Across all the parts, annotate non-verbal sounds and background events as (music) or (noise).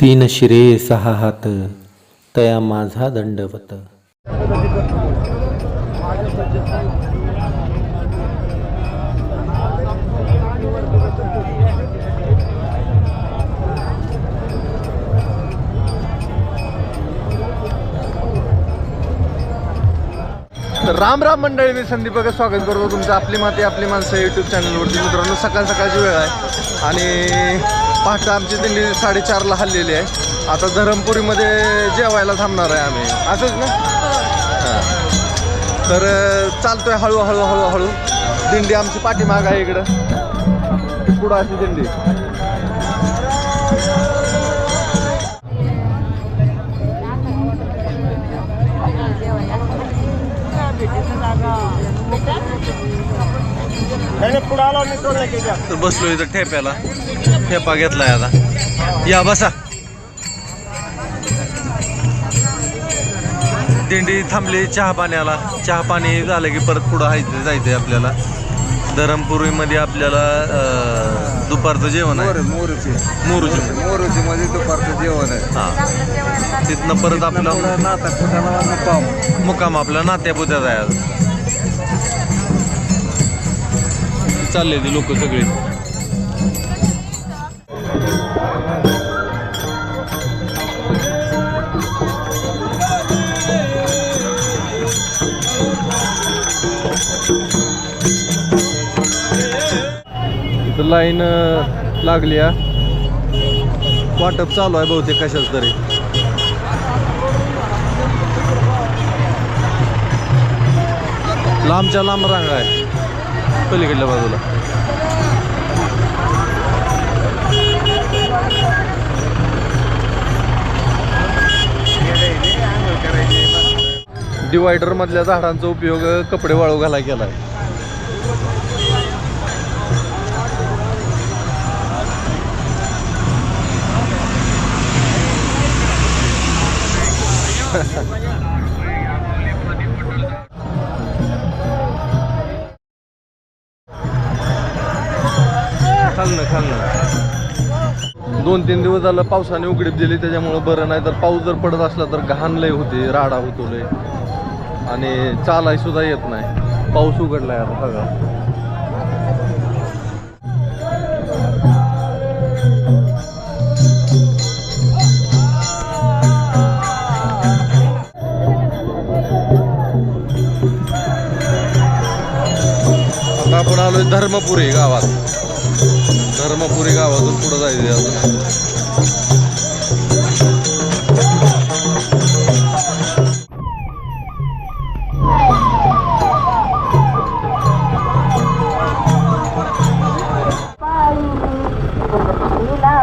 तीन शिरे सहा हात तया माझा दंडवत. तर राम राम मंडळी मी संदीप बघा स्वागत करतो तुमचं आपली माती आपली माणसं यूट्यूब चॅनलवरती मित्रांनो सकाळ सकाळची वेळ आहे. आणि पहाटे आमची दिंडी साडेचारला हल्लेली आहे. आता धरमपुरीमध्ये जेवायला थांबणार आहे आम्ही. असंच ना? हां. तर चालतोय हळूहळू हळूहळू दिंडी आमची पाठीमाग आहे इकडं. पुढं अशी दिंडी. तर बसलो इथं ठेप्याला. ठेपा घेतलाय आता. या बसा. दिंडी थांबली चहा पाण्याला चहा पाणी झालं की परत पुढं हायचं जायचंय आपल्याला. धरमपुरीमध्ये आपल्याला दुपारचं जेवण आहे. मोरूची मोरूची. मोरूची. मध्ये दुपारचं जेवण आहे. हा. तिथनं परत आपलं नाता मुक्काम. मुक्काम आपला. नात्यापुत्यात आहे चालले ते लोक सगळे. लाईन लागली आहे वाटप चालू आहे बहुतेक कशाच तरी. लांबच्या लांब रांग आहे. पलीकडल्या बाजूला. डिवायडर मधल्या झाडांचा उपयोग कपडे वाळू घाला केला आहे दोन झालं पावसाने उघडीप दिली त्याच्यामुळं बरं नाही. तर पाऊस जर पडत असला तर घाण लय होते राडा होतो लय. आणि चालाय सुद्धा येत नाही. पाऊस उघडला आता सगळा. आपण आलोय धर्मपुरी गावात. धर्मपुरी गावातून पुढं जायचं अजून.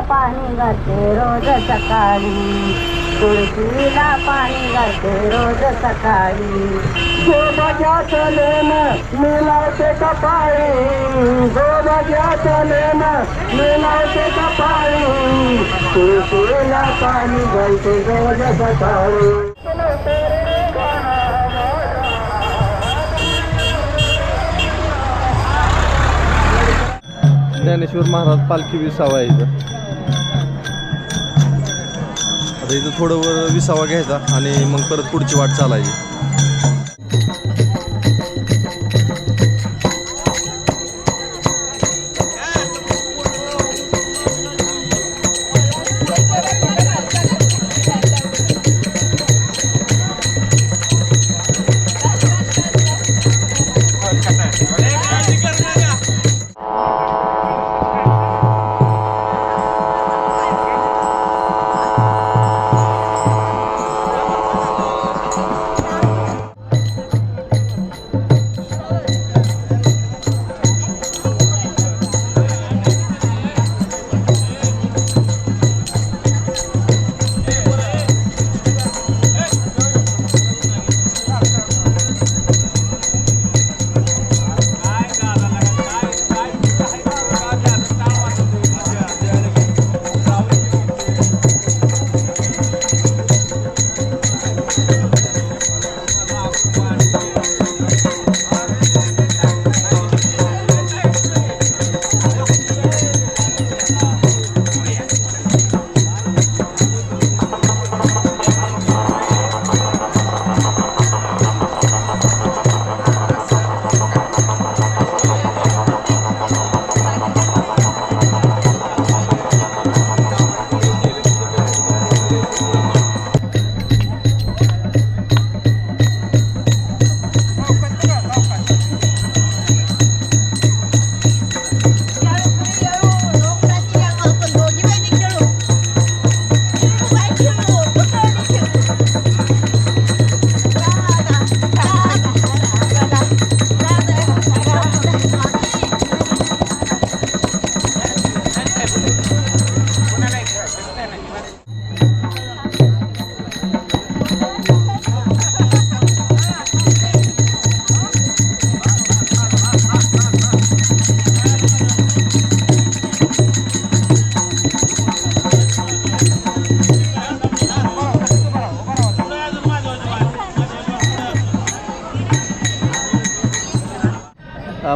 पाणी घालते रोज सकाळी. तुळशीला पाणी घालते रोज सकाळी गोबाच्या चलेन मिलावते कपाळी गोबाच्या चलेन मिलावते कपाळी तुळशीला पाणी घालते रोज सकाळी ज्ञानेश्वर महाराज पालखी विसावा आहे इथं. आता इथं थोडं वर विसावा घ्यायचा आणि मग परत पुढची वाट चालायची.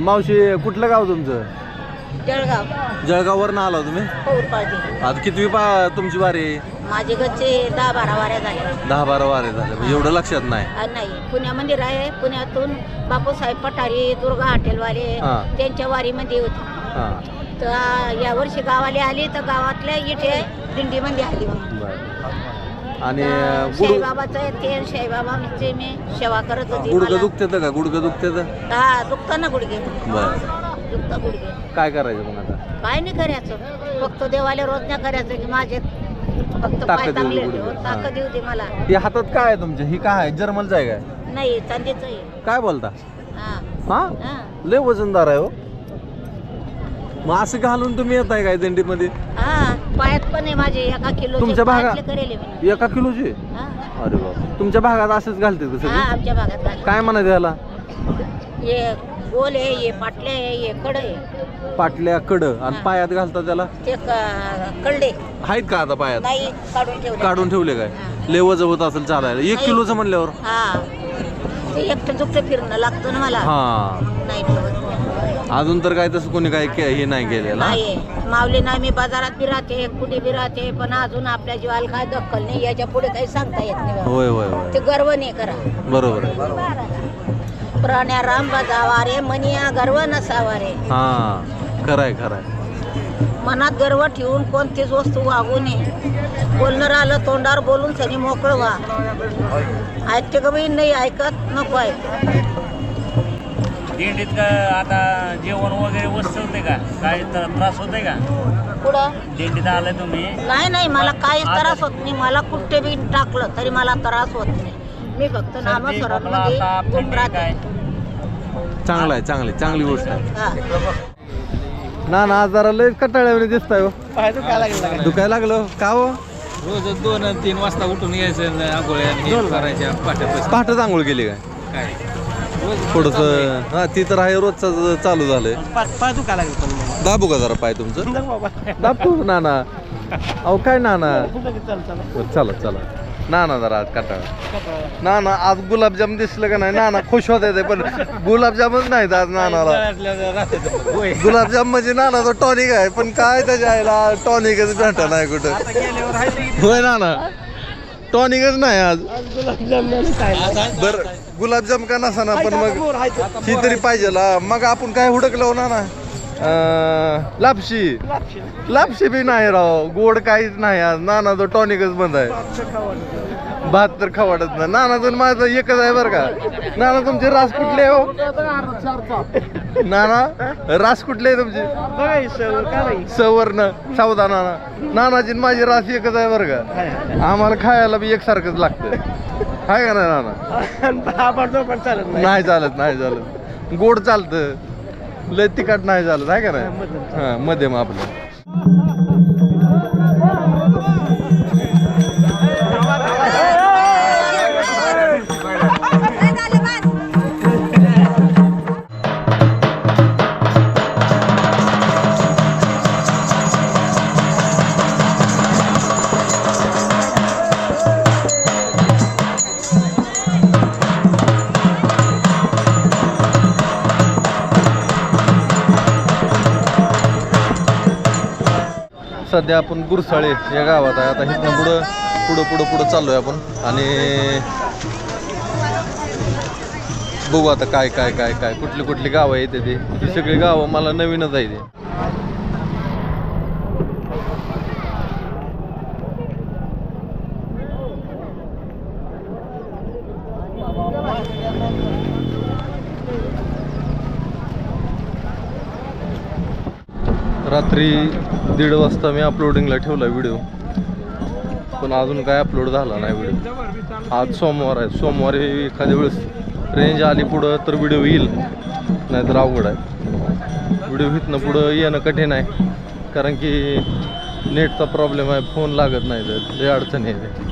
मावशी कुठलं गाव तुमचं? जळगाव. जळगाववरनं आला तुम्ही? पौरपाटी आता कितवी पा तुमची वारी? माझे गच्चे दहा बारा वाऱ्या झाल्या दहा बारा वारे झाले. एवढं लक्षात नाही? आ, नाही. पुण्या मंदिर आहे. पुण्यातून बापूसाहेब पठारी दुर्गा हॉटेलवाले हा. त्यांच्या वारीमध्ये होते. हां. तर या वर्षी गावाला आली तर गावातल्या इथे दिंडीमध्ये आली मग आणि गुड शाईबाबाचं ते मी सेवा करत होती. गुडघं मला- दुखतेत का? गुडघं दुखतेत हा दुखतं ना गुडघे. बरं. दुखतं गुडघे. काय करायचं मग आता? काय नाही करायचं. फक्त देवाला रोज नाही करायचं की माझे फक्त ताकद पाय येऊ दे चांगले गुडघे. ठेव, ताकद येऊ दे मला. हे हातात काय आहे तुमच्या ही काय आहे? जर्मलचं आहे काय? नाही चांदीचं आहे. काय बोलता? हा. हा? हा. लय वजनदार आहे हो. मग असं घालून तुम्ही येत आहे काय दिंडीमध्ये? हा पायात पण आहे माझे एका किलो तुमच्या भागा- करेल मी. एका किलोची? हा. अरे बाप. तुमच्या भागात असंच घालते का हा, सगळी आमच्या भागात घाल. काय म्हणायचं याला हे गोल आहे हे पाटले आहे हे कड आहे. पाटल्या कड. आणि हा. पायात घालतात त्याला? ते क- कळले. आहेत का आता पायात? नाही काढून ठेवले. काढून ठेवले काय? हा. लय वजन होत असेल चालायला. एक नाही. किलोचं म्हणल्यावर? हा. ते एकटं दुखतं फिरणं लागतं ना मला. हा. नाही ठेवत अजून तर काय तसं कोणी काय के- हे नाही केलेलं हा? नाही माऊली नाही मी बाजारात बी राहते कुठे बी राहते पण अजून आपल्या जीवाला काय दखल नाही याच्यापुढे काही सांगता येत नाही. होय होय होय. ते गर्व नाही करा. बरोबर आहे. प्राण्या राम बजावा रे मनिया गर्व नसावा रे हा खरंय खरंय. मनात गर्व ठेवून कोणतीच वस्तू वागू नये. बोलणं आलं तोंडावर बोलून सनी मोकळं व्हा. ऐकते का बाई? नाही ऐकत नको ऐक. दिंडीत का आता जेवण वगैरे वस्तू होते का? काय तर त्रास होते का? पुढं दिंडीत आले तुम्ही? नाही नाही मला काहीच त्रास होत नाही. मला कुठे बी टाकलं तरी मला त्रास होत नाही. मी फक्त नामस्मरण खोकला, ताप, थंडी राहते काय? चांगलं आहे चांगली चांगली गोष्ट आहे. हा. ना ना आज जरा लय कटाळ्यावर दिसताय हो. दुखायला लागलं का हो? रोज दोन आणि तीन वाजता उठून यायचं आंघोळ्या हे करायच्या पाठ्यापासून पहाटच आंघोळ केली काय? थोडस हा ती तर आहे रोजच चालू झालंय. पाय दुखा लागेल पण दाबू का जरा पाय तुमचं? (laughs) दाबतो ना ना. अहो काय ना ना? बरं, चला चला. ना ना जरा आज कटाळा. ना ना आज गुलाबजाम दिसलं का नाही? ना ना खुश होत येते पण गुलाबजामच नाहीत आज नानाला गुलाबजाम म्हणजे नाना तो टॉनिक आहे पण काय त्याच्या आईला? टॉनिकच भेटा नाही कुठं. होय ना ना. टॉनिकच नाही आज. बर. गुलाबजाम का नसा ना पण मग ही तरी पाहिजे. मग आपण काय हुडकलो ना ना? लापशी. लापशी. बी नाही राव. गोड काहीच नाही आज. नाना तो टॉनिकच बंद आहे. भात तर खवाडत ना नाना माझं एकच आहे बरं का. नाना तुमचे रास कुठले आहे हो? नाना रास कुठले आहे तुमचे? सवर्ण सावधा नाना. नानाची माझी रास एकच आहे बरं का. आम्हाला खायला बी एकसारखंच लागतं आहे का नाही नाना? नाही चालत नाही चालत. गोड चालतं. लय तिखट नाही चालत आहे का नाही? हा मध्यम आपलं. सध्या आपण गुरसाळे या गावात आहे. आता इथनं पुढं पुढं पुढं पुढं चाललोय आपण. आणि बघू आता काय काय काय काय कुठली कुठली गावं येते ते. ही सगळी गावं मला नवीनच आहे ते रात्री दीड वाजता मी अपलोडिंगला ठेवला व्हिडिओ पण अजून काय अपलोड झाला नाही व्हिडिओ आज सोमवार आहे. सोमवारी एखाद्या वेळेस रेंज आली पुढं तर व्हिडिओ येईल. नाहीतर अवघड आहे. व्हिडिओ घेतनं पुढं येणं कठीण आहे. कारण की नेटचा प्रॉब्लेम आहे. फोन लागत नाही. तर ते अडचण येते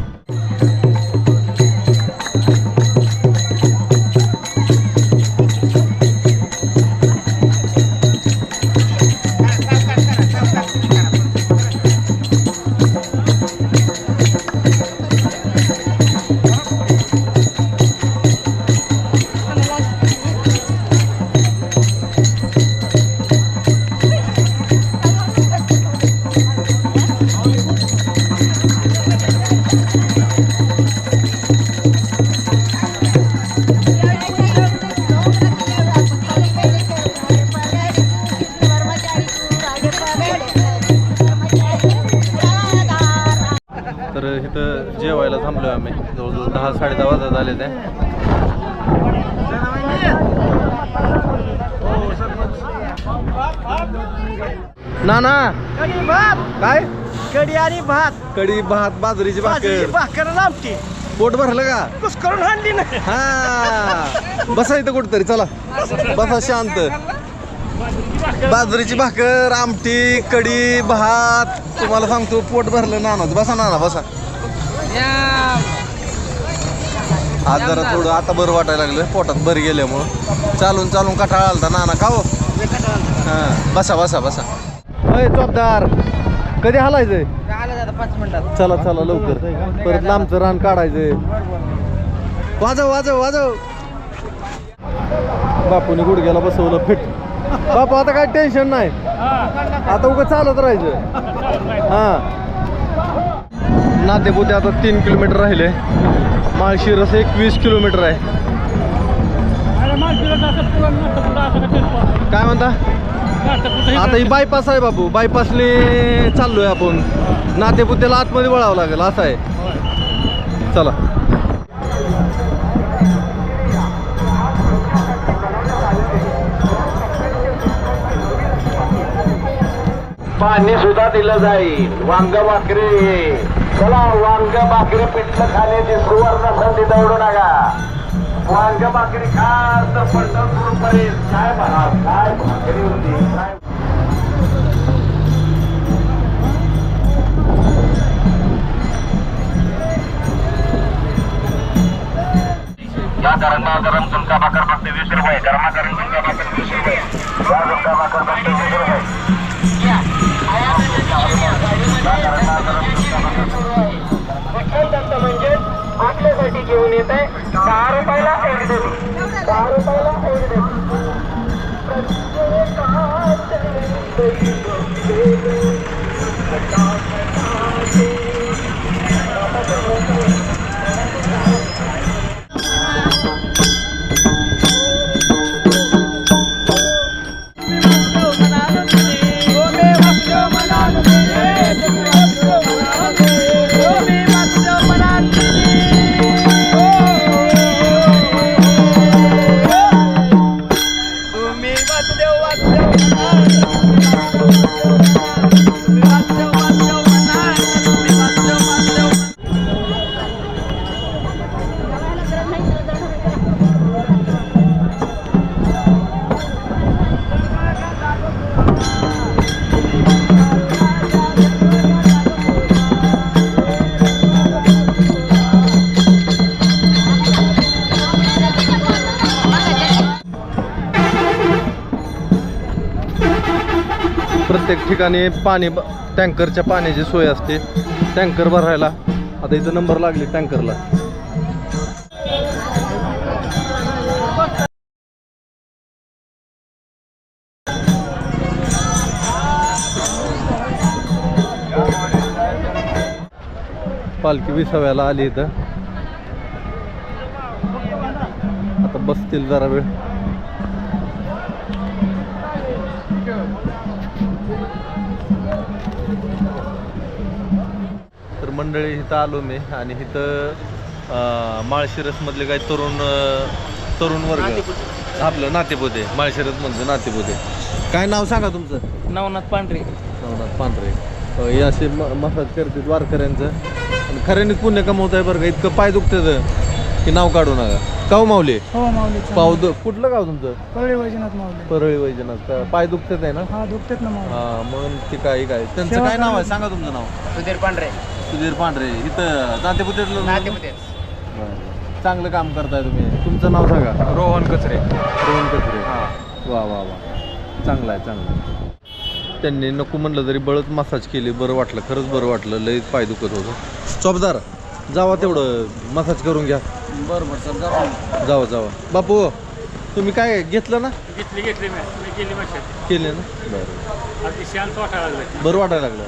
काय? कडी आणि भात. कडी भात बाजरीची भाकर. भाकर आणि आमटी. पोट भरलं का? करून आणली ना हा. बसा इथं कुठतरी चला. बसा शांत. बाजरीची भाकर आमटी कडी भात. तुम्हाला सांगतो पोट भरलं नाना बसा नाना बसा. आज जरा थोडं आता बरं वाटायला लागलं. पोटात बरं गेल्यामुळं. चालून चालून कटाळा आलता नाना. का हो? हा. बसा बसा बसा. अय चोपदार. कधी हलायचंय? पाच मिनिटात. चला चला लवकर. परत लांबचं रान काढायचंय. वाजव वाजव वाजव. बापूने गुडघ्याला बसवलं फिट. बापू आता काय टेन्शन नाही. आता उगा चालत राहायचं. हा. नातेपुते आता तीन किलोमीटर राहिले. माळशिरस एकवीस किलोमीटर आहे. काय म्हणता? आता ही बायपास आहे बाबू. बायपासने चाललोय आपण. नातेपुत्याला आतमध्ये वळावं लागेल असं आहे. चला. पाणी सुद्धा दिलं जाईल. वांग भाकरी. चला वांग भाकरी पिठलं खाण्याची सुवर्ण संधी दौडू नका. वांग भाकरी खा तर पंढरपूर पर्यंत काय म्हणा काय भाकरी होती? काय? या गरमा गरम झुणका भाकर फक्त वीस रुपये. गरमा गरम झुणका भाकर वीस रुपये. या झुणका भाकर फक्त वीस रुपये. म्हणजे आपल्यासाठी घेऊन येत आहे. दहा रुपयाला एक देतो दहा रुपयाला एक देतो प्रत्येक ठिकाणी पाणी ब- टँकरच्या पाण्याची सोय असते. टँकर भरायला. आता इथं नंबर लागले टँकरला. पालखी विसाव्याला आली इथं. आता बसतील जरा वेळ. मंडळी इथं आलो मी आणि इथं माळशिरसमधले काही तरुण तरुण वर्ग. आपलं नातेपोते माळशिरसमधलं नातेपोते. काय नाव सांगा तुमचं? नवनाथ पांढरे. नवनाथ पांढरे. हे असे मसाज करतात वारकऱ्यांचं. आणि खऱ्यानेच पुण्य कमवत आहे बरं का इतकं पाय दुखतं की नाव काढू नका. काऊ माऊली? हो माऊली. पाव दु- कुठलं गाव तुमचं? कळले वैजनाथ माऊली. परळी वैजनाथ का- पाय दुखतात आहे ना? हा दुखतेत ना हा म्हणून ते काय काय. त्यांचं काय नाव आहे? सांगा तुमचं नाव. सुधीर पांढरे. सुधीर पांढरे इथं नातेपुतेतलं बरं. चांगलं काम करताय तुम्ही. तुमचं नाव सांगा. रोहन कचरे. रोहन कचरे. वा वा वा. चांगलं आहे चांगलं आहे. त्यांनी नको म्हणलं तरी बळच मसाज केली बरं वाटलं खरंच बरं वाटलं लई पाय दुखत होतं. चॉपदार जावा तेवढं मसाज करून घ्या. बरोबर सर जाऊ जावा. जावा बापू तुम्ही काय घेतलं ना? घेतली घेतली मी. मी गेली मागच्या केले ना? बरं. अगदी शांत वाटायला लागलं बरं वाटायला लागलं.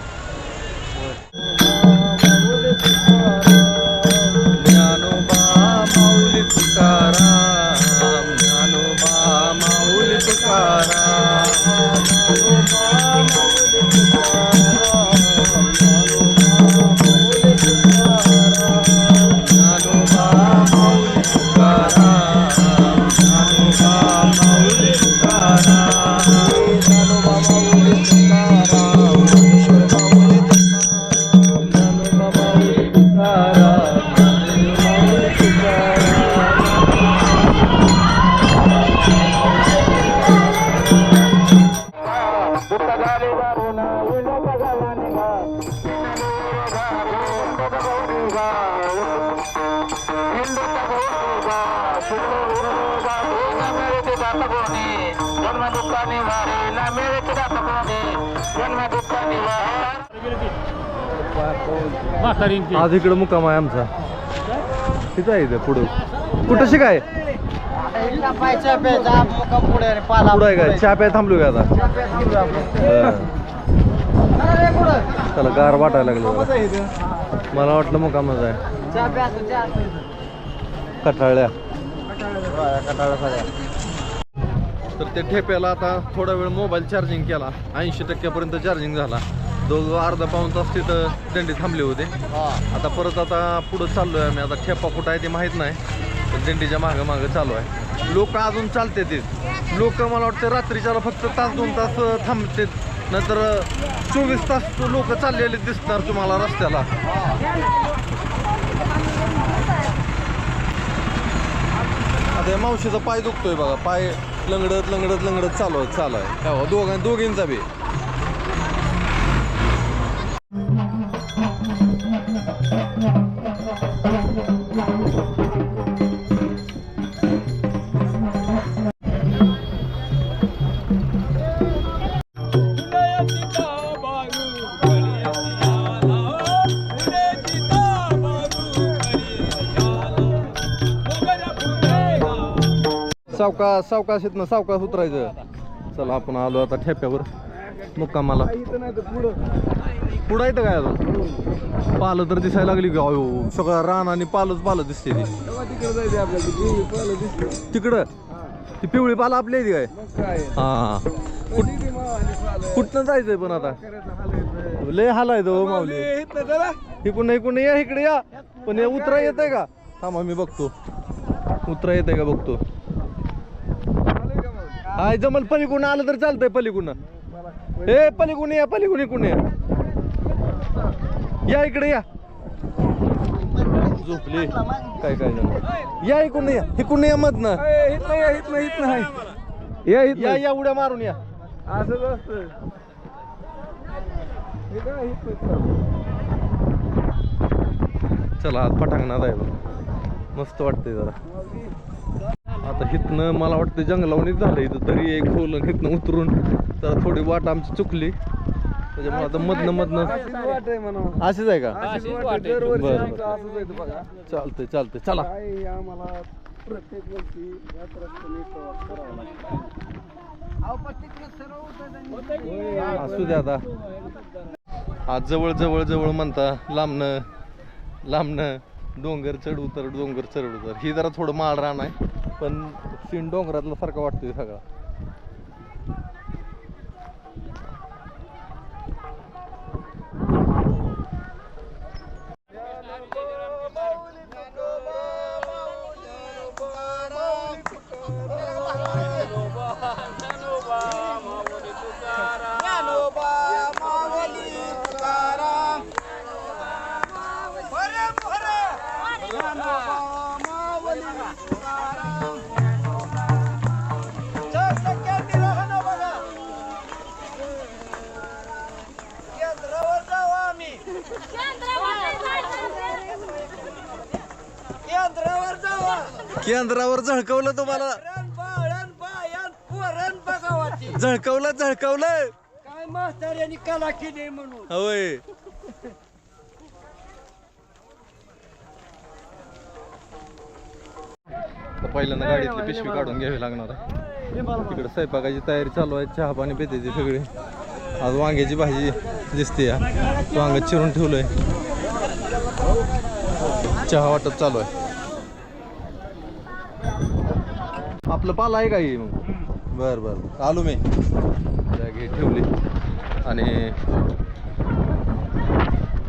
आज इकडं मुक्काम आहे आमचा. तिथं आहे इथं पुढं. कुठं शिकाय? पुढं आहे काय चहा प्या थांबलो का आता? बरं. चला गार वाटायला लागलं. मला वाटलं मुकामच आहे. कठाळ्या तर त्या ठेप्याला आता थोडा वेळ मोबाईल चार्जिंग केला. ऐंशी टक्क्यापर्यंत चार्जिंग झाला. दोघं अर्धा पाऊन तास तिथं दंडी थांबले होते. आता परत आता पुढं चाललोय आम्ही. आता ठेपा कुठं आहे ते माहीत नाही. पण दिंडीच्या मागं मागं चालू आहे. लोक अजून चालते ते. लोक मला वाटतं रात्रीच्याला फक्त तास दोन तास थांबते. नंतर चोवीस तास लोक चाललेले दिसणार तुम्हाला रस्त्याला. आता मावशीचा पाय दुखतोय बघा. पाय लंगडत लंगडत लंगडत चालू आहे चालू आहे हो, दोघां दोघींचा बी. सावकाश सावकाश येत ना सावकाश उतरायचं. चला आपण आलो आता ठेप्यावर. मुक्कामाला पुढं येतं काय आता? पालं तर दिसायला लागली का अयो सगळं रान आणि पालच पालं दिसते ती. तिकडं? ती पिवळी पालं आपल्या इथे काय? हा. कुठ- कुठनं जायचंय पण आता? लय हालायचं हो माऊली. इकडून इकडून या इकडे या. पण हे उतरा येत आहे का? थांबा मी बघतो. उतरा येत आहे का बघतो. हाय जमल पलीकडून आलं तर चालतंय पलीकडून. ए पलीकडून या पलीकडून इकडून या. या इकडे या. झोपली. काय काय जण या इकडून या इकडून या मत ना या या या उड्या मारून या. चला आज पटांगणात आहे. मस्त वाटतंय जरा. आता हिथनं मला वाटतं जंगलावणीच झालं इथं तरी एक खोल हिथनं उतरून तर थोडी वाट आमची चुकली. त्याच्यामुळे आता मधनं मधनं अशीच आहे का? चालतंय चालतंय. चला. असू द्या आता. आज जवळ जवळ जवळ म्हणता लांबनं लांबनं डोंगर चढ उतर डोंगर चढ उतर ही जरा थोडं माळ रान आहे. पण सीन डोंगरातला सारखा वाटतोय सगळा. केंद्रावर झळकवलं तुम्हाला. झळकवलं झळकवलं. काय मास्तर यांनी कला केली म्हणून होय पहिल्यांदा गाडीतली पिशवी काढून घ्यावी लागणार आहे. तिकडे स्वयंपाकाची तयारी चालू आहे चहा पाणी पितेची सगळी. आज वांग्याची भाजी दिसते या. वांग चिरून ठेवलंय. चहा वाटत चालू आहे. आपलं पाला आहे का ही मग बर बर. आलो मी. बॅग हे ठेवली. आणि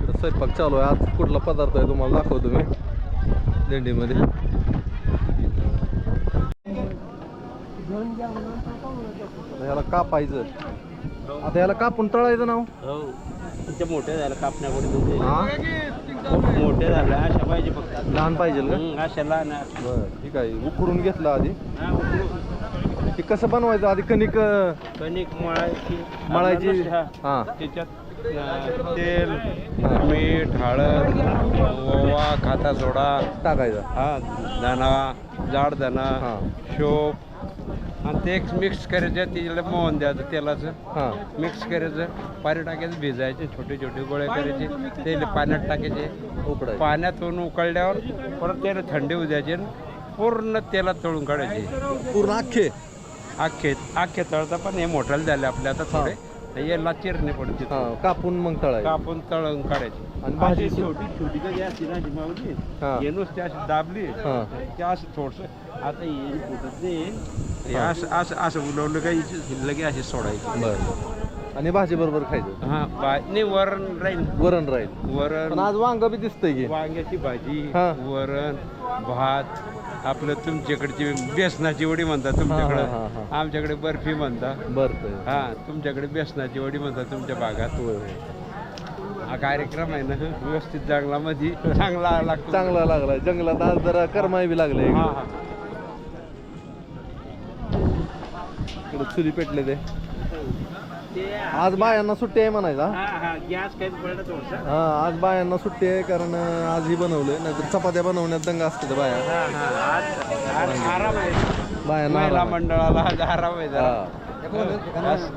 इकडं स्वयंपाक चालू आहे. आज कुठला पदार्थ आहे तुम्हाला दाखवतो मी. दिंडीमध्ये. आता ह्याला कापायचं. आता याला कापून तळायचं नाव? तुमच्या मोठ्या कापण्याकडे मोठ्या झाल्या अशा पाहिजे फक्त. लहान पाहिजे का? हं, अशा लहान बर ठीक आहे. उकडून घेतलं आधी. ते कसं बनवायचं? आधी कणिक अं, कणिक मळायची मळायची? हा. हा. त्याच्यात अं, तेल. मीठ हळद ओवा खाता सोडा. टाकायचा. हा दाना जाड दाना हा. शोप आणि ते एक मिक्स करायचं त्याला मोहन द्यायचं तेलाचं. हां. मिक्स करायचं पाणी टाकायचं भिजायचे छोटे छोटे गोळे करायचे ते पाण्यात टाकायचे. उकडायचं. पाण्यातून उकळल्यावर परत त्याला थंडी होऊ द्यायचे आणि पूर्ण तेलात तळून काढायचे. पूर्ण अख्खे अख्खे अख्खे तळता पण हे मोठाले झाले आपले आता थोडे. याला चिरणे पडते. हां कापून मग तळायचं. कापून तळून काढायचे. आणि भाजी अशी छोटी छोटी कधी असते ना अशी मावली हा. हे नुसती अशी दाबली हा. ते असं थोडस आता येईल फुटत नाही हे असं असं असं उलवलं का हिची लगे अशी सोडायची. बरं. आणि भाजी बरोबर खायचं? हा बा नाही वरण राहील. वरण राहील. पण वरण आज वांग बी दिसतंय की. वांग्याची भाजी हा. वरण भात आपलं तुमच्याकडची बेसनाची वडी म्हणतात हा, हा, तुमच्याकडे. आमच्याकडे बर्फी म्हणतात. बरं हा तुमच्याकडे बेसनाची वडी म्हणतात तुमच्या भागात. होय होय. हा कार्यक्रम आहे ना व्यवस्थित जंगलामध्ये चांगला लागतो. चांगला लागलाय. जंगलात आज जरा करमाई बी लागले हा हा. इकडे चुली पेटले ते. आज बायांना सुट्टी आहे म्हणायचा हा हा. गॅस काही हा आज बायांना सुट्टी आहे कारण आज ही बनवलंय. नाहीतर चपात्या बनवण्यात दंग असते त्या बाया. हा हा. आज आज आराम आहे. बायांना महिला आराम आहे. मंडळाला आज आराम आहे जरा. हा. आज